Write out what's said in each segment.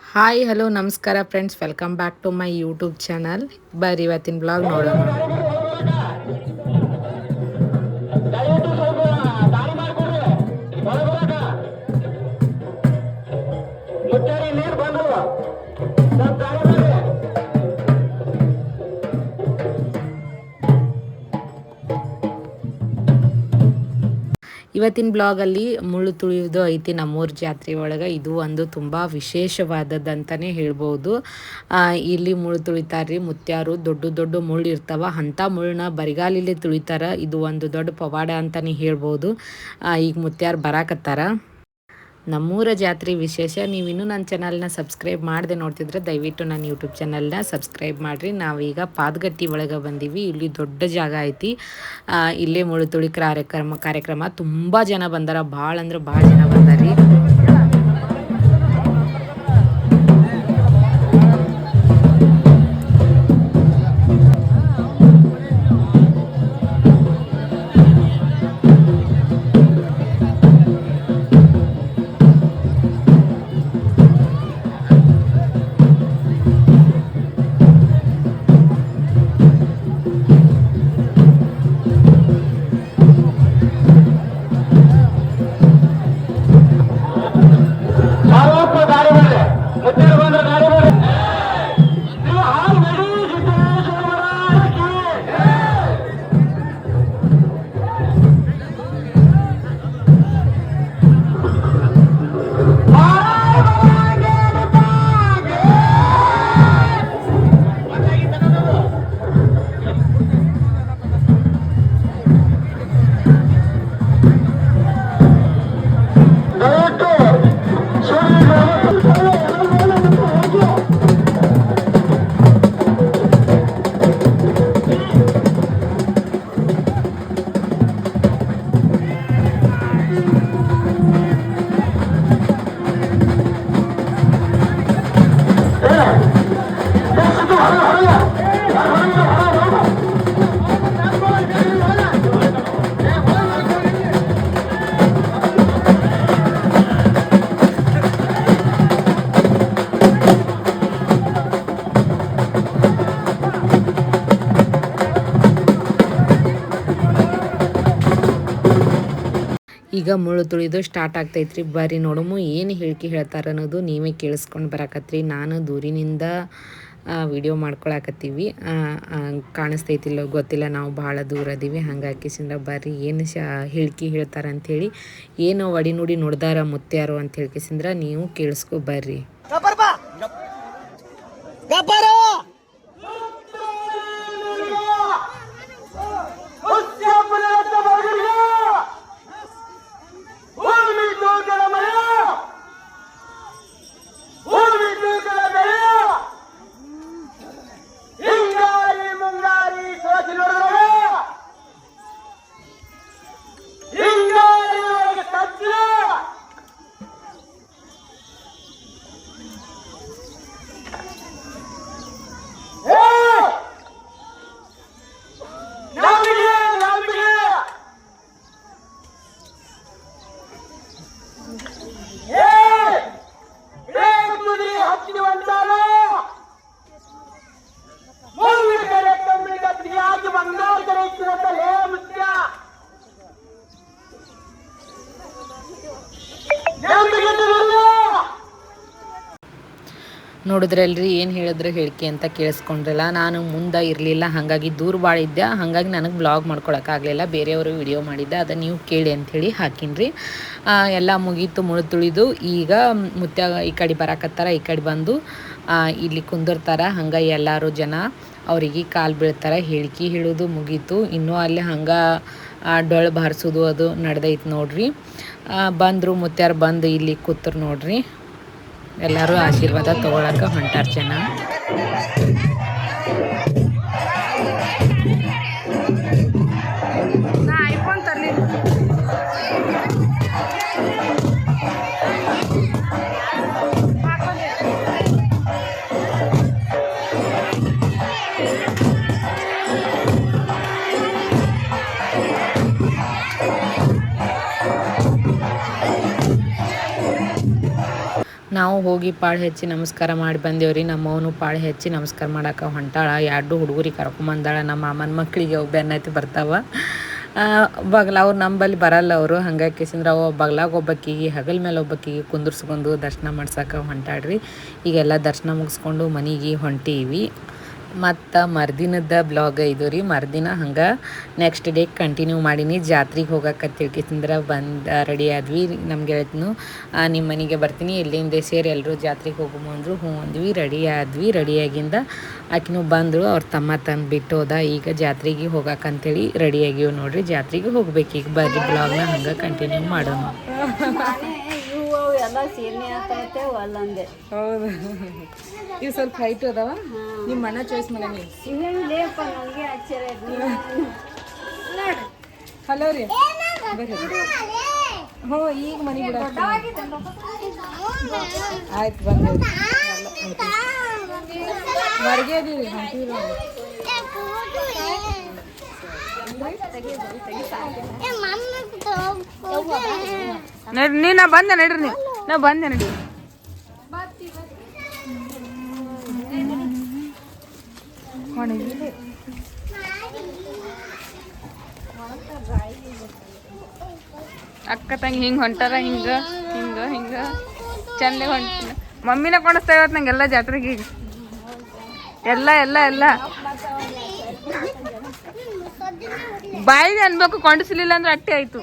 Hi hello ನಮಸ್ಕಾರ friends welcome back to my YouTube channel ಬರ್ರಿ ಇವತ್ತಿನ ಬ್ಲಾಗ್ ನೋಡೋಣ. ಇವತ್ತಿನ ಬ್ಲಾಗಲ್ಲಿ ಮುಳ್ಳು ತುಳಿಯೋದು ಐತಿ ನಮ್ಮೂರು ಜಾತ್ರೆ ಒಳಗೆ. ಇದು ಒಂದು ತುಂಬ ವಿಶೇಷವಾದದ್ದಂತಲೇ ಹೇಳ್ಬೋದು. ಇಲ್ಲಿ ಮುಳ್ಳು ತುಳಿತಾರ್ರಿ. ಮುತ್ಯಾರು ದೊಡ್ಡ ದೊಡ್ಡ ಮುಳ್ಳು ಇರ್ತಾವ. ಅಂಥ ಮುಳ್ಳನ್ನ ಬರಿಗಾಲಿಲ್ಲೇ ತುಳಿತಾರೆ. ಇದು ಒಂದು ದೊಡ್ಡ ಪವಾಡ ಅಂತಲೇ ಹೇಳ್ಬೋದು. ಈಗ ಮುತ್ಯಾರು ಬರಾಕತ್ತಾರ. ನಮ್ಮೂರ ಜಾತ್ರೆ ವಿಶೇಷ. ನೀವು ಇನ್ನೂ ನನ್ನ ಚಾನಲ್ನ ಸಬ್ಸ್ಕ್ರೈಬ್ ಮಾಡದೆ ನೋಡ್ತಿದ್ರೆ ದಯವಿಟ್ಟು ನನ್ನ ಯೂಟ್ಯೂಬ್ ಚಾನಲ್ನ ಸಬ್ಸ್ಕ್ರೈಬ್ ಮಾಡಿರಿ. ನಾವೀಗ ಪಾದಗಟ್ಟಿ ಒಳಗೆ ಬಂದೀವಿ. ಇಲ್ಲಿ ದೊಡ್ಡ ಜಾಗ ಐತಿ. ಇಲ್ಲೇ ಮುಳುತುಳಿ ಕಾರ್ಯಕ್ರಮ ಕಾರ್ಯಕ್ರಮ. ತುಂಬ ಜನ ಬಂದಾರ. ಭಾಳ ಅಂದ್ರೆ ಭಾಳ ಜನ ಬಂದಾರಿ ಈಗ ಮುಳ್ಳು ತುಳಿದು ಸ್ಟಾರ್ಟ್ ಆಗ್ತೈತ್ರಿ. ಬರ್ರಿ ನೋಡಮು, ಏನು ಹೇಳಿಕೆ ಹೇಳ್ತಾರೆ ಅನ್ನೋದು ನೀವೇ ಕೇಳಿಸ್ಕೊಂಡು ಬರಾಕತ್ರಿ. ನಾನು ದೂರಿನಿಂದ ವಿಡಿಯೋ ಮಾಡ್ಕೊಳಕತ್ತೀವಿ. ಕಾಣಿಸ್ತೈತಿಲ್ಲೋ, ಗೊತ್ತಿಲ್ಲ. ನಾವು ಭಾಳ ದೂರ ಅದೀವಿ. ಹಂಗಾಗಿ ಸಿಂದ ಬರ್ರಿ, ಏನು ಶ, ಹೇಳಿಕೆ ಹೇಳ್ತಾರೆ ಅಂಥೇಳಿ ಏನು ಒಡಿ ನುಡಿ ನೋಡ್ದಾರ ಮುತ್ಯಾರು ಅಂತ ಹೇಳ್ಕಿಸಿಂದ್ರ ನೀವು ಕೇಳಿಸ್ಕೊ ಬರ್ರಿ. ನೋಡಿದ್ರಲ್ರಿ ಏನು ಹೇಳಿದ್ರೆ ಹೇಳಿಕೆ ಅಂತ ಕೇಳಿಸ್ಕೊಂಡ್ರಲ್ಲ, ನಾನು ಮುಂದೆ ಇರಲಿಲ್ಲ, ಹಾಗಾಗಿ ದೂರ ಭಾಳ ಇದ್ದೆ, ಹಾಗಾಗಿ ನನಗೆ ಬ್ಲಾಗ್ ಮಾಡ್ಕೊಳಕ್ಕಾಗಲಿಲ್ಲ ಬೇರೆಯವರು ವಿಡಿಯೋ ಮಾಡಿದ್ದೆ ಅದನ್ನು ನೀವು ಕೇಳಿ ಅಂಥೇಳಿ ಹಾಕಿನ್ರಿ. ಎಲ್ಲ ಮುಗೀತು ಮುಳು ತುಳಿದು ಈಗ ಮುತ್ಯ ಈ ಕಡೆ ಬರಾಕತ್ತಾರ, ಈ ಕಡೆ ಬಂದು ಇಲ್ಲಿ ಕುಂದಿರ್ತಾರ, ಹಂಗೆ ಎಲ್ಲರೂ ಜನ ಅವರಿಗೆ ಕಾಲು ಬೀಳ್ತಾರ, ಹೇಳಿಕೆ ಹೇಳೋದು ಮುಗೀತು, ಇನ್ನೂ ಅಲ್ಲಿ ಹಂಗೆ ಡೊಳ್ಳು ಬಾರಿಸೋದು ಅದು ನಡೆದೈತೆ ನೋಡ್ರಿ. ಬಂದರು ಮುತ್ಯಾರು ಬಂದು ಇಲ್ಲಿ ಕೂತರು ನೋಡ್ರಿ. ಎಲ್ಲರೂ ಆಶೀರ್ವಾದ ತಗೊಳಕ ಹೊಂಟಾರ ಜನ. ಹೋಗಿ ಪಾಳು ಹೆಚ್ಚಿ ನಮಸ್ಕಾರ ಮಾಡಿ ಬಂದೇವ್ರಿ ನಮ್ಮವನು ಪಾಳು ಹೆಚ್ಚಿ ನಮಸ್ಕಾರ ಮಾಡಕ್ಕೆ ಹೊಂಟಾಳ. ಎರಡು ಹುಡುಗರಿಗೆ ಕರ್ಕೊಂಬಂದಾಳ. ನಮ್ಮ ಮಾಮನ ಮಕ್ಕಳಿಗೆ ಅವು ಬೆನ್ನತ್ತಿ ಬರ್ತಾವ. ಬಗ್ಲ ಅವ್ರು ನಂಬಲ್ಲಿ ಬರಲ್ಲ ಅವರು. ಹಂಗಾಗಿ ಅವು ಬಗ್ಲಾಗ ಒಬ್ಬಕ್ಕಿಗೆ ಹಗಲ್ ಮೇಲೆ ಒಬ್ಬಕ್ಕಿಗೆ ಕುಂದರ್ಸ್ಕೊಂಡು ದರ್ಶನ ಮಾಡ್ಸಕ್ಕೆ ಹೊಂಟಾಡ್ರಿ ಈಗೆಲ್ಲ ದರ್ಶನ ಮುಗಿಸ್ಕೊಂಡು ಮನೆಗೆ ಹೊಂಟೀವಿ. ಮತ್ತು ಮರ್ದಿನದ ಬ್ಲಾಗ್ ಇದು ರೀ. ಮರ್ದಿನ ಹಂಗೆ ನೆಕ್ಸ್ಟ್ ಡೇ ಕಂಟಿನ್ಯೂ ಮಾಡೀನಿ. ಜಾತ್ರೆಗೆ ಹೋಗಕ್ಕೆ ತಿಳ್ಕಿಸಿಂದ್ರೆ ಬಂದು ರೆಡಿ ಆದ್ವಿ. ನಮ್ಗೆ ಹೇಳ್ತೀನು ನಿಮ್ಮ ಮನೆಗೆ ಬರ್ತೀನಿ. ಎಲ್ಲಿಂದ ಸೇರಿ ಎಲ್ಲರೂ ಜಾತ್ರೆಗೆ ಹೋಗಮು ಅಂದರು, ಹ್ಞೂ ಅಂದ್ವಿ. ರೆಡಿ ಆದ್ವಿ. ರೆಡಿಯಾಗಿಂದ ಆಕಿನೂ ಬಂದರು. ಅವ್ರ ತಮ್ಮ ತಂದು ಬಿಟ್ಟು ಹೋದ. ಈಗ ಜಾತ್ರೆಗೆ ಹೋಗಕ್ಕಂತೇಳಿ ರೆಡಿ ನೋಡಿರಿ ನೋಡ್ರಿ. ಜಾತ್ರೆಗೆ ಹೋಗ್ಬೇಕು. ಈಗ ಬರ್ರಿ. ಬ್ಲಾಗ್ನ ಹಂಗೆ ಕಂಟಿನ್ಯೂ ಮಾಡೋಣ. ಸೀರೆ ಅಲ್ಲಂದೆ ಹೌದು. ಇವು ಸ್ವಲ್ಪ ಹೈಟ್ ಅದಾವ? ನಿಮ್ಮ ಮನೆ ಚಾಯ್ಸ್ ಮಾಡೀನಿ ನೀವು. ನನಗೆ ಆಶ್ಚರ್ಯ ಆಯ್ತು. ಹಲೋ ರೀ. ಹ್ಞೂ ಈಗ ಮನೆ ಬಿಡ. ಆಯ್ತು ಬಂದೆ ಹೊರಗೆ ಅದೀವಿ ಹೊಂಟಿವಿ ನಡ್ರಿ ನೀ ನಾ ಬಂದೆ ನಡ್ರಿ ನೀವು ನಾ ಬಂದೆ ನಡಿ. ಅಕ್ಕ ತಂಗಿ ಹಿಂಗೆ ಹೊಂಟಾರ, ಹಿಂಗ ಹಿಂಗ ಹಿಂಗ. ಚಂದ ಹೊಂಟ ಮಮ್ಮಿನ ಕೊಡಿಸ್ತಾ ಇವತ್ತು ನಂಗೆಲ್ಲ ಜಾತ್ರೆಗೆ ಈಗ. ಎಲ್ಲ ಎಲ್ಲ ಎಲ್ಲ. ಬಾಯಿಗೆ ಅನ್ಬೇಕು, ಕೊಂಡಿಸ್ಲಿಲ್ಲ ಅಂದ್ರೆ ಅಟ್ಟಿ ಆಯ್ತು.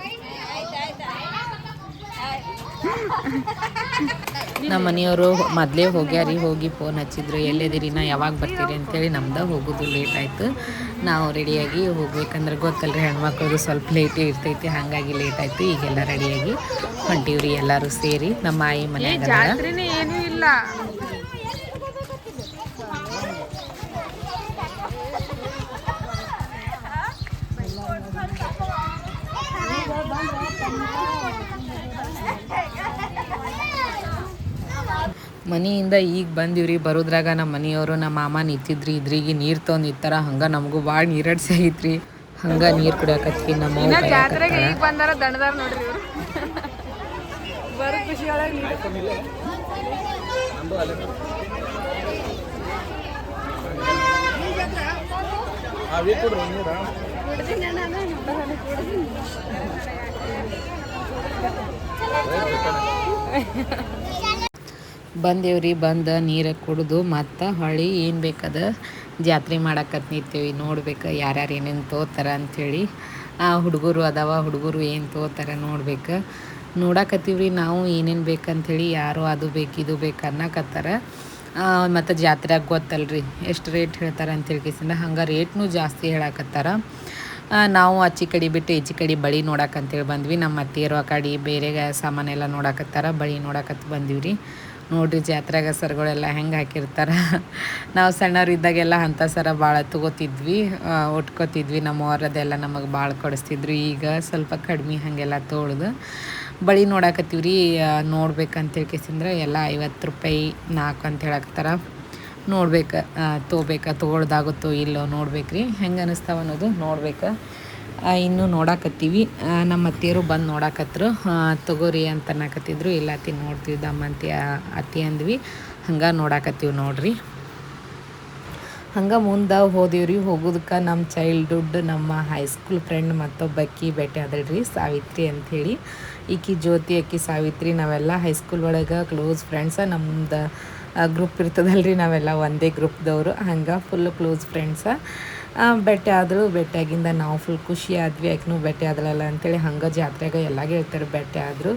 ನಮ್ಮ ಮನೆಯವರು ಮೊದಲೇ ಹೋಗ್ಯಾರಿ, ಹೋಗಿ ಫೋನ್ ಹಚ್ಚಿದ್ರು, ಎಲ್ಲಿದ್ದೀರಿ, ನಾ ಯಾವಾಗ ಬರ್ತೀರಿ ಅಂತೇಳಿ ನಮ್ದು ಹೋಗೋದು ಲೇಟ್ ಆಯಿತು. ನಾವು ರೆಡಿಯಾಗಿ ಹೋಗ್ಬೇಕಂದ್ರೆ ಗೊತ್ತಲ್ರಿ ಹೆಣ್ಮಕ್ಳದು ಸ್ವಲ್ಪ ಲೇಟೇ ಇರ್ತೈತಿ, ಹಾಗಾಗಿ ಲೇಟ್ ಆಯಿತು. ಈಗೆಲ್ಲ ರೆಡಿಯಾಗಿ ಹೊಂಟೀವ್ರಿ ಎಲ್ಲರೂ ಸೇರಿ ನಮ್ಮ ಆಯಿ ಮನೆ ಏನೂ ಇಲ್ಲ. ಮನೆಯಿಂದ ಈಗ ಬಂದಿವ್ರಿ ಬರೋದ್ರಾಗ ನಮ್ಮ ಮನೆಯವರು ನಮ್ಮ ಮಾಮ ನಿಂತಿದ್ರಿ ಇದ್ರಿಗೆ ನೀರು ತೊಗೊಂಡು ನಿಂತಾರ ಹಂಗೆ ನಮಗೂ ಭಾಳ ನೀರಡ್ಸಿ ಆಗೈತ್ರಿ ಹಂಗೆ ನೀರು ಕುಡಿಯಕತ್ವಿ ನಮ್ಮ ಈಗ ಬಂದಾರ ದಣದಾರ ನೋಡ್ರಿ ಇವ್ರು. ಬರೋ ಖುಷಿ ಒಳಗೆ ನೀರು ಬಂದೇವ್ರಿ, ಬಂದು ನೀರು ಕುಡಿದು ಮತ್ತು ಹೊಳ್ಳಿ ಏನು ಬೇಕದ ಜಾತ್ರೆ ಮಾಡಕ್ಕತ್ ನಿಂತೀವಿ ನೋಡ್ಬೇಕು ಯಾರ್ಯಾರು ಏನೇನು ತೋತಾರ ಅಂಥೇಳಿ ಆ ಹುಡುಗರು ಅದಾವ, ಹುಡುಗರು ಏನು ತೋತಾರ ನೋಡ್ಬೇಕು. ನೋಡಕತ್ತೀವ್ರಿ ನಾವು ಏನೇನು ಬೇಕಂಥೇಳಿ ಯಾರು ಅದು ಬೇಕು ಇದು ಬೇಕು ಅನ್ನಕತ್ತಾರ. ಮತ್ತು ಜಾತ್ರೆಯಾಗ ಗೊತ್ತಲ್ರಿ, ಎಷ್ಟು ರೇಟ್ ಹೇಳ್ತಾರೆ ಅಂತೇಳಿ ಕೇಸಿಂದ ಹಂಗೆ ರೇಟ್ನೂ ಜಾಸ್ತಿ ಹೇಳಕತ್ತಾರ. ನಾವು ಅಚ್ಚಿ ಕಡೆ ಬಿಟ್ಟು ಈಚೆ ಕಡೆ ಬಳಿ ನೋಡಕ್ಕಂತೇಳಿ ಬಂದ್ವಿ. ನಮ್ಮ ಅತ್ತಿಯರು ಆ ಕಡೆ ಬೇರೆ ಸಾಮಾನೆಲ್ಲ ನೋಡಕತ್ತಾರ, ಬಳಿ ಬಂದೀವಿ ಬಂದಿವ್ರಿ. ನೋಡ್ರಿ ಜಾತ್ರೆಗೆ ಸರ್ಗಳೆಲ್ಲ ಹೆಂಗೆ ಹಾಕಿರ್ತಾರೆ. ನಾವು ಸಣ್ಣವ್ರಿದ್ದಾಗೆಲ್ಲ ಅಂಥ ಸರ ಭಾಳ ತಗೋತಿದ್ವಿ ಒಟ್ಕೋತಿದ್ವಿ. ಉಟ್ಕೋತಿದ್ವಿ ನಮ್ಮವರದೆಲ್ಲ ನಮಗೆ ಭಾಳ ಕೊಡಿಸ್ತಿದ್ರು. ಈಗ ಸ್ವಲ್ಪ ಕಡಿಮೆ ಹಾಗೆಲ್ಲ ತೋಳ್ದು ಬಳಿ ನೋಡಾಕತ್ತೀವ್ರಿ ನೋಡ್ಬೇಕಂತೇಳಿ ಕೇಸಿಂದ್ರೆ ಎಲ್ಲ ಐವತ್ತು ರೂಪಾಯಿ ನಾಲ್ಕು ಅಂತ ಹೇಳಕತ್ತಾರ. ನೋಡ್ಬೇಕು ತೊಗೋಬೇಕಾ ತೊಗೊಳ್ದಾಗುತ್ತೋ ಇಲ್ಲೋ ನೋಡ್ಬೇಕ್ರಿ. ಹೆಂಗೆ ಅನ್ನಿಸ್ತಾವ ಅನ್ನೋದು ನೋಡ್ಬೇಕು. ಇನ್ನೂ ನೋಡಾಕತ್ತೀವಿ. ನಮ್ಮ ಅತ್ತಿಯರು ಬಂದು ನೋಡಾಕತ್ರು. ತಗೋರಿ ಅಂತ ಅನ್ನಕತ್ತಿದ್ರು. ಇಲ್ಲ, ಅತ್ತಿ ನೋಡ್ತೀವಿ ದಮ್ಮಂತಿ ಅತ್ತಿ ಅಂದ್ವಿ. ಹಂಗೆ ನೋಡಾಕತ್ತೀವಿ ನೋಡ್ರಿ. ಹಂಗೆ ಮುಂದೆ ಹೋದಿವ್ರಿ. ಹೋಗೋದಕ್ಕೆ ನಮ್ಮ ಚೈಲ್ಡ್ಹುಡ್ ನಮ್ಮ ಹೈಸ್ಕೂಲ್ ಫ್ರೆಂಡ್ ಮತ್ತೊಬ್ಬಕ್ಕಿ ಭೇಟಿ ಆದಳ್ರಿ ಸಾವಿತ್ರಿ ಅಂಥೇಳಿ ಈಕಿ ಜ್ಯೋತಿ ಅಕ್ಕಿ, ಸಾವಿತ್ರಿ, ನಾವೆಲ್ಲ ಹೈಸ್ಕೂಲ್ ಒಳಗೆ ಕ್ಲೋಸ್ ಫ್ರೆಂಡ್ಸ ನಮ್ದು ಗ್ರೂಪ್ ಇರ್ತದಲ್ರಿ, ನಾವೆಲ್ಲ ಒಂದೇ ಗ್ರೂಪ್ದವರು ಹಂಗೆ ಫುಲ್ ಕ್ಲೋಸ್ ಫ್ರೆಂಡ್ಸ ಭೇಟಿ ಆದರು ಬೆಟ್ಟಾಗಿಂದ ನಾವು ಫುಲ್ ಖುಷಿ ಆದ್ವಿ. ಯಾಕೆ ಬೆಟ್ಟೆ ಆದ್ರಲ್ಲ ಅಂತೇಳಿ ಹಂಗೆ ಜಾತ್ರೆಗೆ ಎಲ್ಲ ಹೇಳ್ತಾರೆ ಬೆಟ್ಟೆ ಆದರೂ.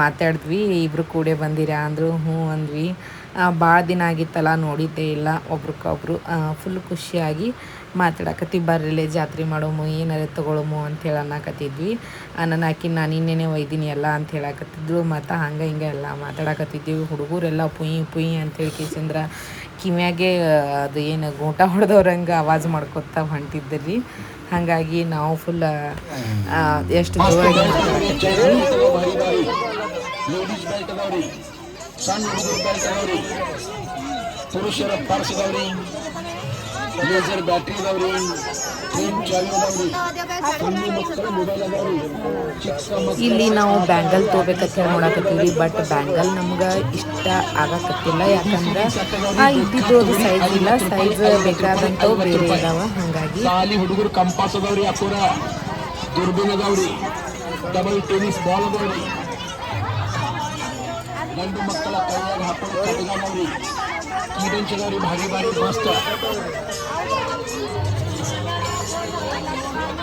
ಮಾತಾಡಿದ್ವಿ ಇಬ್ಬರು ಕೂಡೆ ಬಂದಿರಾ ಅಂದರು, ಹ್ಞೂ ಅಂದ್ವಿ. ಭಾಳ ದಿನ ಆಗಿತ್ತಲ್ಲ, ನೋಡಿದ್ದೇ ಇಲ್ಲ ಒಬ್ರಿಗೊಬ್ರು ಫುಲ್ ಖುಷಿಯಾಗಿ ಮಾತಾಡಕತ್ತಿ ಬರ್ರಿಲ್ಲ ಜಾತ್ರೆ ಮಾಡೋಮು ಏನಾರ ತಗೊಳಮ್ಮು ಅಂತ ಹೇಳಿ ಅನ್ನಕತ್ತಿದ್ವಿ. ನನ್ನ ಆಕಿ ನಾನು ಇನ್ನೇನೆ ಒಯ್ದೀನಿ ಎಲ್ಲ ಅಂತ ಹೇಳಕತ್ತಿದ್ಳು. ಮತ್ತು ಹಂಗೆ ಹಿಂಗೆ ಎಲ್ಲ ಮಾತಾಡಕತ್ತಿದ್ದೀವಿ ಹುಡುಗರೆಲ್ಲ ಪುಯಿ ಪುಯಿ ಅಂತೇಳಿ ಕಿಸಂದ್ರ ಕಿವ್ಯಾಗೆ ಅದು ಏನು ಗೂಟ ಹೊಡೆದವ್ರಂಗೆ ಆವಾಜ್ ಮಾಡ್ಕೊತ ಹೊಂಟಿದ್ದರಿ ಹಾಗಾಗಿ ನಾವು ಫುಲ್ ಎಷ್ಟು ಜೋರಾಗಿ ಪುರುಷರ ಲೇಸರ್ ಬ್ಯಾಟ್ರಿ ಇದಾವ್ರಿ ಟ್ರೈನ್ ಚಾಲು ಅದಾವ್ರಿ ಸಣ್ಣ ಮಕ್ಕಳು ಮೊಬೈಲ್ ಅದಾವ್ರಿ. ಇಲ್ಲಿ ನಾವು ಬ್ಯಾಂಗಲ್ ತೊಗೋಬೇಕಂತ ಹೇಳಿ ನೋಡಕತ್ತೀವಿ ಬಟ್ ಬ್ಯಾಂಗಲ್ ನಮ್ಗೆ ಇಷ್ಟ ಆಗಕತ್ತಿಲ್ಲ. ಯಾಕಂದ್ರೆ ಆ ಇದ್ದಿದ್ದು ಸೈಜ್ ಇಲ್ಲ. ಸೈಜ್ ಬೇಕಾದಂಥವು ಬೇರೆ ಇದಾವ. ಹಾಗಾಗಿ ಅಲ್ಲಿ ಹುಡುಗರು ಕಂಪಾಸ್ ಅದಾವ್ರಿ ಅಪೂರ. ದುರ್ಬೀನ್ ಅದಾವ್ರಿ. ಡಬಲ್ ಟೆನಿಸ್ ಬಾಲ್ ಅದಾವ್ರಿ. ಗಂಡು ಮಕ್ಕಳ ಕೈಯಾಗ ಹಾಕೊಂಡು ಅದಾವ್ರಿ ಕೀಬೆಂಚ್ ಅದಾವ್ರಿ ಭಾರಿ ಭಾರಿ ಮಸ್ತ್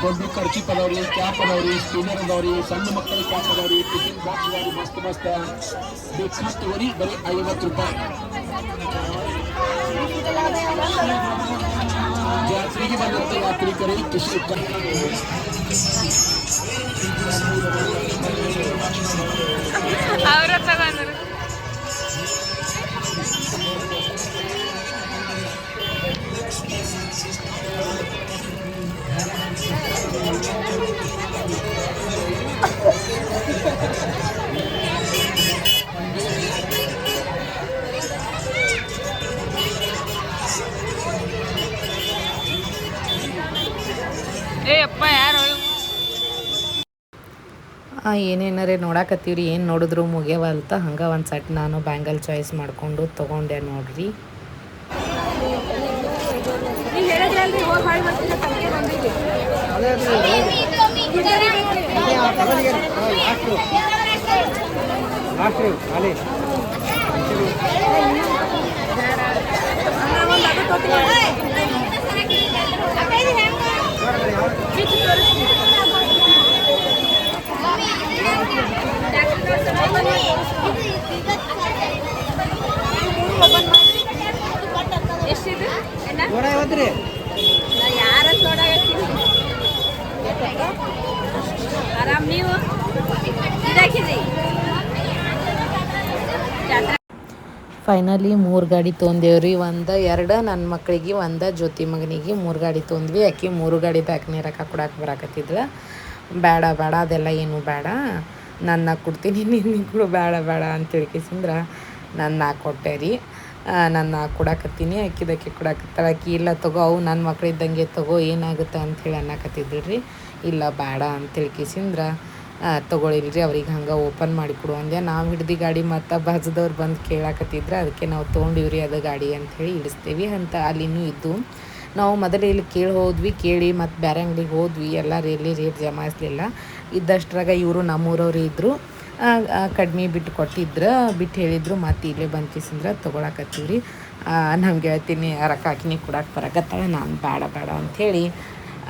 ದೊಡ್ಡ ಖರ್ಚಿ ಅದಾವ್ರಿ ಕ್ಯಾಪ್ ಅದಾವ್ರಿ ಸ್ಪಿನ್ನರ್ ಅದಾವ್ರಿ ಸಣ್ಣ ಮಕ್ಕಳ ಕ್ಯಾಪ್ ಅದಾವ್ರಿ ಟಿಫಿನ್ ಬಾಕ್ಸ್ ಅದಾವ್ರಿ ಮಸ್ತ್ ಮಸ್ತ್ ಬೇಕಾಗ್ತವರಿ ಬರೀ ಐವತ್ತು ರೂಪಾಯಿ ಜಾತ್ರೆಗೆ ಬಂದಂತ ಯಾತ್ರಿಕರಿಗೆ ಖುಷಿ ಅವ್ರ ತಗೊಂಡ್ರು ಏನೇನಾರೇ ನೋಡಾಕತ್ತೀವ್ರಿ ಏನು ನೋಡಿದ್ರು ಮುಗಿಯವಲ್ತ ಹಂಗೆ ಒಂದು ಸಟ್ ನಾನು ಬ್ಯಾಂಗಲ್ ಚಾಯ್ಸ್ ಮಾಡಿಕೊಂಡು ತೊಗೊಂಡೆ ನೋಡ್ರಿ. ಎಷ್ಟಿದೆ ಫೈನಲಿ ಮೂರು ಗಾಡಿ ತೊಂದೇವ್ರಿ. ಒಂದು ಎರಡು ನನ್ನ ಮಕ್ಕಳಿಗೆ ಒಂದು ಜ್ಯೋತಿ ಮಗನಿಗೆ ಮೂರು ಗಾಡಿ ತೊಂದ್ವಿ. ಆಕೆ ಮೂರು ಗಾಡಿ ಬ್ಯಾಕ್ನೇ ರೊಕ್ಕ ಕೊಡಕ್ಕೆ ಬರಾಕತ್ತಿದ್ಲ. ಬೇಡ ಬೇಡ ಅದೆಲ್ಲ ಏನು ಬೇಡ ನನ್ನ ಕೊಡ್ತೀನಿ ನಿನ್ನ ಕೂಡ ಬೇಡ ಬೇಡ ಅಂತ ತಿಳ್ಕಿಸಿಂದ್ರ ನನ್ನ ಕೊಟ್ಟೆ ರೀ. ನನ್ನ ಕೊಡಾಕತ್ತೀನಿ ಅಕ್ಕಿದಕ್ಕೆ ಕೊಡಾಕತ್ತಾಳ. ಆಕಿ ಇಲ್ಲ ತಗೋ, ಅವು ನನ್ನ ಮಕ್ಳಿದ್ದಂಗೆ ತಗೋ, ಏನಾಗುತ್ತೆ ಅಂಥೇಳಿ ಅನ್ನಕತ್ತಿದ್ರು ಇಲ್ಲ ಬೇಡ ಅಂತ ತಿಳ್ಕಿಸಿಂದ್ರ ತೊಗೊಳಿಲ್ರಿ ಅವ್ರಿಗೆ ಹಂಗೆ ಓಪನ್ ಮಾಡಿಕೊಡು ಅಂದೆ ನಾವು ಹಿಡ್ದು ಗಾಡಿ ಮತ್ತು ಬಾಜದವ್ರು ಬಂದು ಕೇಳಾಕತ್ತಿದ್ರೆ ಅದಕ್ಕೆ ನಾವು ತೊಗೊಂಡಿವ್ರಿ ಅದು ಗಾಡಿ ಅಂಥೇಳಿ ಇಡಿಸ್ತೀವಿ. ಅಂತ ಅಲ್ಲಿನೂ ಇದ್ದು, ನಾವು ಮೊದಲು ಇಲ್ಲಿ ಕೇಳಿ ಹೋದ್ವಿ, ಕೇಳಿ ಮತ್ತು ಬೇರೆ ಅಂಗಡಿಗೆ ಹೋದ್ವಿ. ಎಲ್ಲ ರೇಲಿ ರೇಟ್ ಜಮಾಯಿಸ್ಲಿಲ್ಲ ಇದ್ದಷ್ಟರಾಗ ಇವರು ನಮ್ಮೂರವ್ರು ಇದ್ದರು ಕಡಿಮೆ ಬಿಟ್ಟು ಕೊಟ್ಟಿದ್ರು ಬಿಟ್ಟು ಹೇಳಿದ್ರು, ಮತ್ತು ಇಲ್ಲೇ ಬಂದು ಕಿಸಿಂದ್ರೆ ತೊಗೊಳಕತ್ತೀವ್ರಿ. ನಮ್ಗೆ ಹೇಳ್ತೀನಿ ರೊಕ್ಕ ಹಾಕಿನಿ ಕೊಡಕ್ಕೆ ಬರಕತ್ತಾಳ, ನಾನು ಬೇಡ ಬೇಡ ಅಂಥೇಳಿ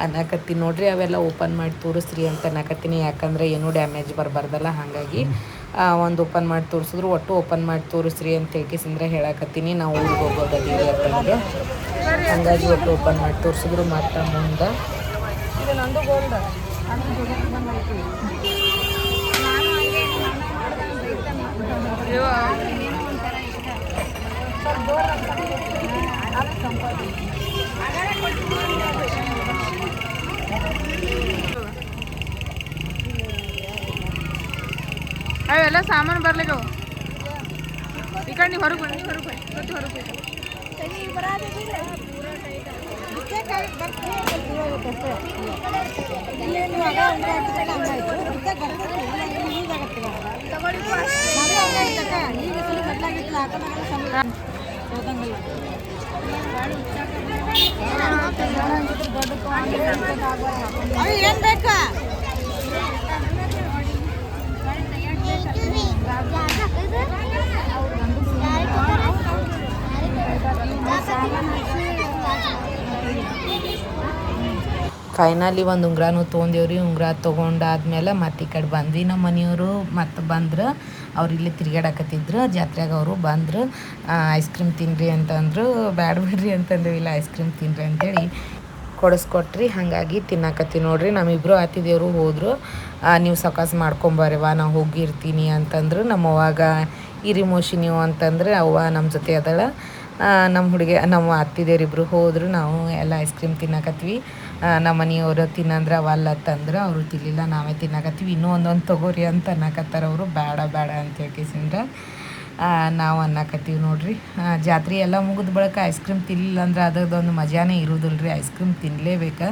ಅನ್ನಕತ್ತೀನಿ ನೋಡ್ರಿ, ಅವೆಲ್ಲ ಓಪನ್ ಮಾಡಿ ತೋರಿಸ್ರಿ ಅಂತ ಅನ್ನಕತ್ತೀನಿ ಯಾಕಂದ್ರೆ ಏನೂ ಡ್ಯಾಮೇಜ್ ಬರಬಾರ್ದಲ್ಲ, ಹಾಗಾಗಿ ಒಂದು ಓಪನ್ ಮಾಡಿ ತೋರಿಸಿದ್ರು, ಒಟ್ಟು ಓಪನ್ ಮಾಡಿ ತೋರಿಸ್ರಿ ಅಂತ ಹೇಳ್ಕಿಸಿಂದ್ರೆ ಹೇಳಕತ್ತೀನಿ. ನಾವು ಊರಿಗೆ ಹೋಗೋದೀವಿ ಅಂತಂದ್ರೆ ಹಂಗಾಗಿ ಒಟ್ಟು ಓಪನ್ ಮಾಡಿ ತೋರಿಸಿದ್ರು ಮಾತ್ರ ಮುಂದೆ. ಅವೆಲ್ಲ ಸಾಮಾನು ಬರ್ಲಿಕ್ಕವು ಈ ಕಡೆ ನೀವು ಹೊರಗೆ ಬನ್ನಿ ಹೊರಗೆ ಹೊರಗೆ ಬನ್ನಿ ಏನ್ ಫೈನಲಿ ಒಂದು ಉಂಗ್ರನೂ ತೊಗೊಂಡೇವ್ರಿ, ಉಂಗ್ರ ತೊಗೊಂಡಾದ್ಮೇಲೆ ಮತ್ತೆ ಈ ಕಡೆ ಬಂದ್ವಿ ನಮ್ಮ ಮನೆಯವರು ಮತ್ತೆ ಬಂದ್ರು ಅವ್ರು ಇಲ್ಲಿ ತಿರ್ಗಾಡಕತ್ತಿದ್ರು ಜಾತ್ರೆಗೆ ಅವರು ಬಂದರು ಐಸ್ ಕ್ರೀಮ್ ತಿನ್ನಿರಿ ಅಂತಂದ್ರು, ಬ್ಯಾಡ ಬಿಡ್ರಿ ಅಂತಂದ್ವಿ ಇಲ್ಲ ಐಸ್ ಕ್ರೀಮ್ ತಿನ್ನಿರಿ ಅಂತೇಳಿ ಕೊಡಿಸ್ಕೊಟ್ರಿ, ಹಾಗಾಗಿ ತಿನ್ನಕತ್ತಿ ನೋಡ್ರಿ. ನಮ್ಮಿಬ್ರು ಆತಿದೇವರು ಹೋದರು ನೀವು ಸಕಾಸ್ ಮಾಡ್ಕೊಂಬರ್ವಾ ನಾವು ಹೋಗಿರ್ತೀನಿ ಅಂತಂದ್ರು. ನಮ್ಮ ಅವ್ವಾಗ ಇರಿ ಮೋಶಿ ನೀವು ಅಂತಂದ್ರೆ, ಅವ್ವ ನಮ್ಮ ಜೊತೆ ಅದಳ. ನಮ್ಮ ಹುಡುಗಿ, ನಮ್ಮ ಅತ್ತಿದೇವ್ರಿಬ್ರು ಹೋದ್ರು, ನಾವು ಎಲ್ಲ ಐಸ್ ಕ್ರೀಮ್ ತಿನ್ನಕತ್ವಿ ನಮ್ಮ ಮನೆಯವರು ತಿನ್ನಂದ್ರೆ ಅವಲ್ಲ ತಂದ್ರೆ ಅವರು ತಿನ್ಲಿಲ್ಲ, ನಾವೇ ತಿನ್ನಕತ್ತೀವಿ. ಇನ್ನೂ ಒಂದೊಂದು ತಗೋರಿ ಅಂತ ಅನ್ನಕತ್ತಾರ ಅವರು. ಬೇಡ ಬೇಡ ಅಂತ ಹೇಳ್ಕೇಸಿಂದ್ರೆ ನಾವು ಅನ್ನಕತ್ತೀವಿ ನೋಡ್ರಿ. ಜಾತ್ರೆ ಎಲ್ಲ ಮುಗಿದ ಬಳಿಕ ಐಸ್ ಕ್ರೀಮ್ ತಿನ್ನಲಿಲ್ಲ ಅಂದ್ರೆ ಅದ್ರದ್ದೊಂದು ಮಜಾನೇ ಇರೋದಿಲ್ಲ ರೀ ಐಸ್ ಕ್ರೀಮ್ ತಿನ್ನಲೇಬೇಕು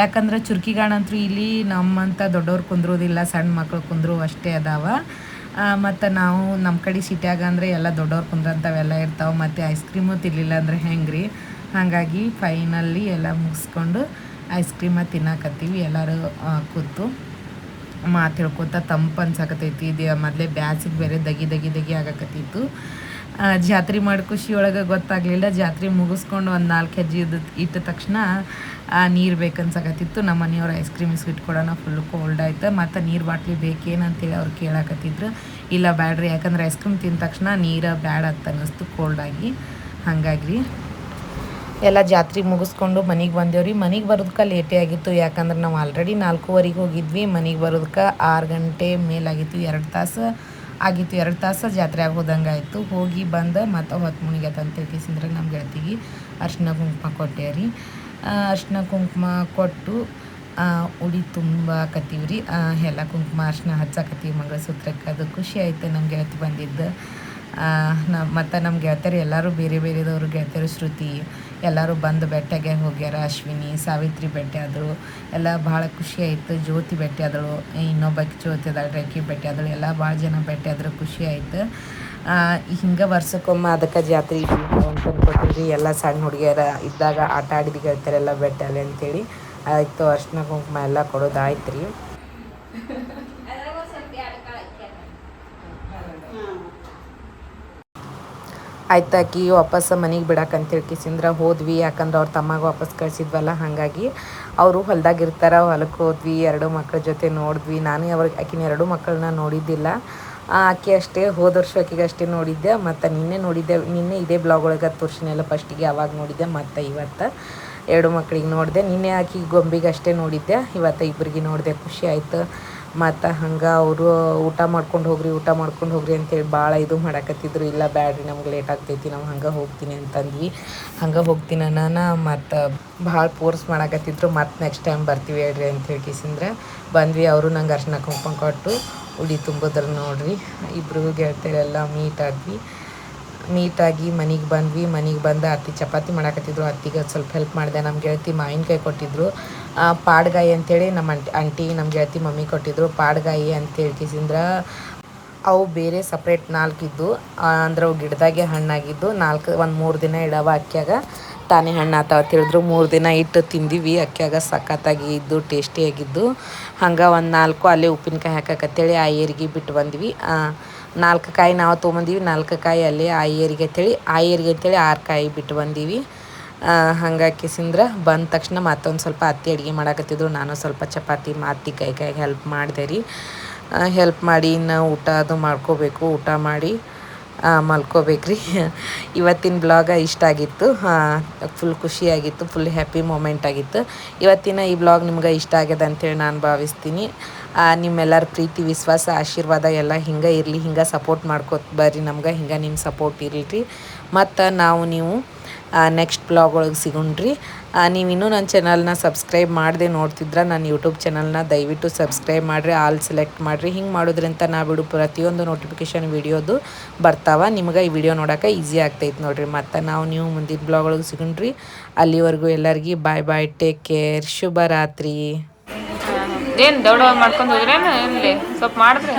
ಯಾಕಂದ್ರೆ ಚುರ್ಕಿಗಾಣಂತೂ ಇಲ್ಲಿ ನಮ್ಮಂಥ ದೊಡ್ಡವ್ರು ಕುಂದ್ರೋದಿಲ್ಲ, ಸಣ್ಣ ಮಕ್ಳು ಕುಂದ್ರು ಅಷ್ಟೇ ಅದಾವ. ಮತ್ತು ನಾವು ನಮ್ಮ ಕಡೆ ಸಿಟಿಯಾಗ ಅಂದರೆ ಎಲ್ಲ ದೊಡ್ಡವ್ರು ಕುಂದ್ರಂಥವೆಲ್ಲ ಇರ್ತಾವೆ. ಮತ್ತು ಐಸ್ ಕ್ರೀಮು ತಿನ್ನಲಿಲ್ಲ ಅಂದ್ರೆ ಹೆಂಗೆ ರೀ ಹಾಗಾಗಿ ಫೈನಲ್ಲಿ ಎಲ್ಲ ಮುಗಿಸ್ಕೊಂಡು ಐಸ್ ಕ್ರೀಮ ತಿನ್ನಕತ್ತೀವಿ, ಎಲ್ಲರೂ ಕೂತು ಮಾತು ಹೇಳ್ಕೊತ ತಂಪು ಅನ್ಸಕತೈತಿ. ಇದು ಮೊದಲೇ ಬ್ಯಾಸಿಗೆ ಬೇರೆ ದಗಿ ದಗಿ ದಗಿ ಆಗಕತ್ತಿತ್ತು. ಜಾತ್ರೆ ಮಾಡಿ ಖುಷಿ ಒಳಗೆ ಗೊತ್ತಾಗಲಿಲ್ಲ. ಜಾತ್ರೆ ಮುಗಿಸ್ಕೊಂಡು ಒಂದು ನಾಲ್ಕು ಹೆಜ್ಜೆ ಇದ್ದ, ಇಟ್ಟ ತಕ್ಷಣ ನೀರು ಬೇಕನ್ಸಕತ್ತಿತ್ತು. ನಮ್ಮ ಮನೆಯವ್ರು ಐಸ್ ಕ್ರೀಮ್ ಇಸ್ಕಿಟ್ ಕೊಡೋಣ ಫುಲ್ ಕೋಲ್ಡ್ ಆಯ್ತು. ಮತ್ತು ನೀರು ಬಾಟ್ಲಿ ಬೇಕೇನಂತೇಳಿ ಅವ್ರು ಕೇಳಕತ್ತಿದ್ರು. ಇಲ್ಲ ಬ್ಯಾಡ್ರಿ, ಯಾಕಂದ್ರೆ ಐಸ್ ಕ್ರೀಮ್ ತಿಂದ ತಕ್ಷಣ ನೀರು ಬ್ಯಾಡ ಅಂತ ಅನ್ನಿಸ್ತು ಕೋಲ್ಡಾಗಿ ಹಾಗಾಗಿ ಎಲ್ಲ ಜಾತ್ರೆ ಮುಗಿಸ್ಕೊಂಡು ಮನೆಗೆ ಬಂದೇವ್ರಿ. ಮನೆಗೆ ಬರೋದಕ್ಕೆ ಲೇಟೇ ಆಗಿತ್ತು, ಯಾಕಂದ್ರೆ ನಾವು ಆಲ್ರೆಡಿ ನಾಲ್ಕೂವರೆಗೆ ಹೋಗಿದ್ವಿ. ಮನೆಗೆ ಬರೋದಕ್ಕೆ ಆರು ಗಂಟೆ ಮೇಲಾಗಿತ್ತು, ಎರಡು ತಾಸು ಆಗಿತ್ತು, ಎರಡು ತಾಸು ಜಾತ್ರೆ ಆಗೋದಂಗೆ ಆಯಿತು. ಹೋಗಿ ಬಂದು ಮತ್ತೆ ಹೊತ್ತು ಮುಣಿಗತ್ತ ಅಂತ ತಿಳ್ಕಿಸಿದ್ರೆ ನಮ್ಮ ಗೆಳತಿಗೆ ಅರ್ಶಿನ ಕುಂಕುಮ ಕೊಟ್ಟೆ ರೀ. ಅರ್ಶಿನ ಕುಂಕುಮ ಕೊಟ್ಟು ಉಡಿ ತುಂಬ ಕತ್ತೀವಿ ರೀ. ಎಲ್ಲ ಕುಂಕುಮ ಅರ್ಶಿನ ಹಚ್ಚಕತ್ತೀವಿ, ಮಂಗಳಸೂತ್ರಕ್ಕೆ. ಅದು ಖುಷಿ ಆಯ್ತು ನಮ್ಮ ಗೆಳತಿ ಬಂದಿದ್ದು. ನಮ್ಮ ಮತ್ತು ನಮ್ಮ ಗೆಳತಿಯರು ಎಲ್ಲರೂ ಬೇರೆ ಬೇರೆದವರು ಗೆಳತಿಯರು ಶ್ರುತಿ. ಎಲ್ಲರೂ ಬಂದು ಬೆಟ್ಟಗೆ ಹೋಗ್ಯಾರ, ಅಶ್ವಿನಿ, ಸಾವಿತ್ರಿ ಭೇಟಿ ಆದರು. ಎಲ್ಲ ಭಾಳ ಖುಷಿ ಆಯಿತು. ಜ್ಯೋತಿ ಭೇಟಿ ಆದಳು ಇನ್ನೊಬ್ಬಕ್ಕೆ ಜ್ಯೋತಿ ಅದಾಳು, ರೇಖಿ ಭೇಟಿ ಆದಳು ಎಲ್ಲ ಭಾಳ ಜನ ಭೇಟಿ ಆದರು, ಖುಷಿ ಆಯಿತು. ಹಿಂಗೆ ವರ್ಷಕ್ಕೊಮ್ಮೆ ಅದಕ್ಕೆ ಜಾತ್ರೆ ಅನ್ಕೊತೀವಿ ಎಲ್ಲ ಸಣ್ಣ ಹುಡುಗಿಯರ ಇದ್ದಾಗ ಆಟ ಆಡಿದ ಎಲ್ಲ ಆಗಲಿ ಅಂತೇಳಿ. ಆಯಿತು, ಅರ್ಶಿನ ಕುಂಕುಮ ಎಲ್ಲ ಕೊಡೋದು ಆಯ್ತು ಆಕಿ ವಾಪಸ್ ಮನೆಗೆ ಬಿಡಕ್ಕಂತೇಳಿ ಕಿಸಿಂದ್ರ ಹೋದ್ವಿ. ಯಾಕಂದ್ರೆ ಅವ್ರ ತಮ್ಮಗೆ ವಾಪಸ್ ಕಳ್ಸಿದ್ವಲ್ಲ, ಹಾಗಾಗಿ ಅವರು ಹೊಲ್ದಾಗ ಇರ್ತಾರೆ. ಹೊಲಕ್ಕೆ ಹೋದ್ವಿ, ಎರಡು ಮಕ್ಕಳ ಜೊತೆ ನೋಡಿದ್ವಿ. ನಾನು ಅವ್ರಿಗೆ ಆಕಿನ ಎರಡು ಮಕ್ಕಳನ್ನ ನೋಡಿದ್ದಿಲ್ಲ. ಆಕೆ ಅಷ್ಟೇ, ಹೋದ ವರ್ಷ ಆಕೆಗೆ ಅಷ್ಟೇ ನೋಡಿದ್ದೆ. ಮತ್ತು ನಿನ್ನೆ ನೋಡಿದ್ದೆ, ನಿನ್ನೆ ಇದೇ ಬ್ಲಾಗ್ ಒಳಗೆ ತೋರಿಸಿನೆಲ್ಲ ಫಸ್ಟಿಗೆ ಅವಾಗ ನೋಡಿದ್ದೆ, ಮತ್ತು ಇವತ್ತು ಎರಡು ಮಕ್ಕಳಿಗೆ ನೋಡಿದೆ. ನಿನ್ನೆ ಆಕಿ ಗೊಂಬೆಗೆ ಅಷ್ಟೇ ನೋಡಿದ್ದೆ. ಇವತ್ತು ಇಬ್ಬರಿಗೆ ನೋಡಿದೆ. ಖುಷಿ ಆಯ್ತು. ಮತ್ತು ಹಂಗೆ ಅವರು ಊಟ ಮಾಡ್ಕೊಂಡು ಹೋಗ್ರಿ, ಊಟ ಮಾಡ್ಕೊಂಡು ಹೋಗ್ರಿ ಅಂತೇಳಿ ಭಾಳ ಇದು ಮಾಡಕತ್ತಿದ್ರು. ಇಲ್ಲ ಬ್ಯಾಡ್ರಿ, ನಮ್ಗೆ ಲೇಟ್ ಆಗ್ತೈತಿ, ನಾವು ಹಂಗೆ ಹೋಗ್ತೀನಿ ಅಂತಂದ್ವಿ. ಹಂಗೆ ಹೋಗ್ತೀನಿ ನಾನು ಮತ್ತು ಭಾಳ ಫೋರ್ಸ್ ಮಾಡಕತ್ತಿದ್ರು. ಮತ್ತು ನೆಕ್ಸ್ಟ್ ಟೈಮ್ ಬರ್ತೀವಿ ಹೇಳ್ರಿ ಅಂತ ಹೇಳ್ಕಿಸಿಂದ್ರೆ ಬಂದ್ವಿ, ಅವರು ನಂಗೆ ಅರ್ಶಿನ ಕುಂಕುಮ ಕೊಟ್ಟು ಉಡಿ ತುಂಬಿದ್ರು ನೋಡ್ರಿ. ಇಬ್ಬರು ಗೆಳತಿಯರೆಲ್ಲ ಮೀಟ್ ಆದ್ವಿ. ನೀಟಾಗಿ ಮನೆಗೆ ಬಂದ್ವಿ. ಮನೆಗೆ ಬಂದು ಅತ್ತಿ ಚಪಾತಿ ಮಾಡಕತ್ತಿದ್ರು. ಅತ್ತಿಗೆ ಸ್ವಲ್ಪ ಹೆಲ್ಪ್ ಮಾಡಿದೆ. ನಮ್ಮ ಗೆಳತಿ ಮಾವಿನಕಾಯಿ ಕೊಟ್ಟಿದ್ರು. ಪಾಡ್ಗಾಯಿ ಅಂತೇಳಿ ನಮ್ಮ ಅಂಟಿ, ಆಂಟಿ ನಮ್ಮ ಗೆಳತಿ ಮಮ್ಮಿ ಕೊಟ್ಟಿದ್ರು. ಪಾಡ್ಗಾಯಿ ಅಂತ ಕಿಸಿಂದ್ರ ಅವು ಬೇರೆ ಸಪ್ರೇಟ್ ನಾಲ್ಕಿದ್ದು. ಅಂದ್ರೆ ಅವು ಗಿಡದಾಗೆ ಹಣ್ಣಾಗಿದ್ದು. ನಾಲ್ಕು, ಒಂದು ಮೂರು ದಿನ ಇಡವ ಅಕ್ಕಿಯಾಗ ತಾನೇ ಹಣ್ಣು ಆತಾವ ಹೇಳಿದ್ರು. ಮೂರು ದಿನ ಇಟ್ಟು ತಿಂದಿವಿ. ಅಕ್ಕಿಯಾಗ ಸಖತ್ತಾಗಿ ಇದ್ದು ಟೇಸ್ಟಿಯಾಗಿದ್ದು ಹಂಗೆ ಒಂದು ನಾಲ್ಕು ಅಲ್ಲೇ ಉಪ್ಪಿನಕಾಯಿ ಹಾಕಕತ್ತೇಳಿ ಆ ಏರಿಗೆ ಬಿಟ್ಟು ಬಂದ್ವಿ. ನಾಲ್ಕು ಕಾಯಿ ನಾವು ತೊಗೊಂಬಂದೀವಿ. ನಾಲ್ಕು ಕಾಯಿ ಅಲ್ಲೇ ಆ ಏರಿಗೆ ಅಂತೇಳಿ, ಆ ಏರಿಗೆ ಅಂತೇಳಿ ಆರು ಕಾಯಿ ಬಿಟ್ಟು ಬಂದೀವಿ. ಹಂಗಾಗಿ ಕಿಸಿಂದ್ರ ಬಂದ ತಕ್ಷಣ ಮತ್ತೊಂದು ಸ್ವಲ್ಪ ಅತ್ತಿ ಅಡುಗೆ ಮಾಡಕತ್ತಿದ್ರು. ನಾನು ಸ್ವಲ್ಪ ಚಪಾತಿ ಮಾತಿ ಕೈ ಕೈಗೆ ಹೆಲ್ಪ್ ಮಾಡಿದೆ ರೀ. ಹೆಲ್ಪ್ ಮಾಡಿ ಇನ್ನು ಊಟ ಅದು ಮಾಡ್ಕೋಬೇಕು. ಊಟ ಮಾಡಿ ಮಲ್ಕೋಬೇಕ್ರಿ ಇವತ್ತಿನ ಬ್ಲಾಗ ಇಷ್ಟ ಆಗಿತ್ತು. ಫುಲ್ ಖುಷಿಯಾಗಿತ್ತು ಫುಲ್ ಹ್ಯಾಪಿ ಮೂಮೆಂಟ್ ಆಗಿತ್ತು. ಇವತ್ತಿನ ಈ ಬ್ಲಾಗ್ ನಿಮ್ಗೆ ಇಷ್ಟ ಆಗ್ಯದ ಅಂತೇಳಿ ನಾನು ಭಾವಿಸ್ತೀನಿ. ನಿಮ್ಮೆಲ್ಲರ ಪ್ರೀತಿ, ವಿಶ್ವಾಸ, ಆಶೀರ್ವಾದ ಎಲ್ಲ ಹಿಂಗೆ ಇರಲಿ, ಹಿಂಗೆ ಸಪೋರ್ಟ್ ಮಾಡ್ಕೋತ ಬರ್ರಿ ನಮ್ಗೆ, ಹಿಂಗೆ ನಿಮ್ಮ ಸಪೋರ್ಟ್ ಇರಲಿ ರೀ. ಮತ್ತು ನಾವು ನೀವು ನೆಕ್ಸ್ಟ್ ಬ್ಲಾಗ್ ಒಳಗೆ ಸಿಗೋಣ್ರಿ. ನೀವು ಇನ್ನೂ ನನ್ನ ಚಾನಲ್ನ ಸಬ್ಸ್ಕ್ರೈಬ್ ಮಾಡದೆ ನೋಡ್ತಿದ್ರೆ ನನ್ನ ಯೂಟ್ಯೂಬ್ ಚಾನಲ್ನ ದಯವಿಟ್ಟು ಸಬ್ಸ್ಕ್ರೈಬ್ ಮಾಡಿರಿ ಆಲ್ ಸೆಲೆಕ್ಟ್ ಮಾಡಿರಿ. ಹಿಂಗೆ ಮಾಡೋದ್ರಿಂದ ನಾ ಬಿಡು, ಪ್ರತಿಯೊಂದು ನೋಟಿಫಿಕೇಷನ್ ವಿಡಿಯೋದು ಬರ್ತಾವ. ನಿಮ್ಗೆ ಈ ವಿಡಿಯೋ ನೋಡೋಕೆ ಈಸಿ ಆಗ್ತೈತೆ ನೋಡಿರಿ. ಮತ್ತು ನಾವು ನೀವು ಮುಂದಿನ ಬ್ಲಾಗ್ ಒಳಗೆ ಸಿಗೋಣ್ರಿ. ಅಲ್ಲಿವರೆಗೂ ಎಲ್ಲರಿಗೂ ಬಾಯ್ ಬಾಯ್ ಟೇಕ್ ಕೇರ್ ಶುಭರಾತ್ರಿ. ಏನು ದೊಡ್ಡ ಮಾಡ್ಕೊಂಡು ಹೋದ್ರೇನು ಇಲ್ಲಿ? ಸ್ವಲ್ಪ ಮಾಡಿದ್ರೆ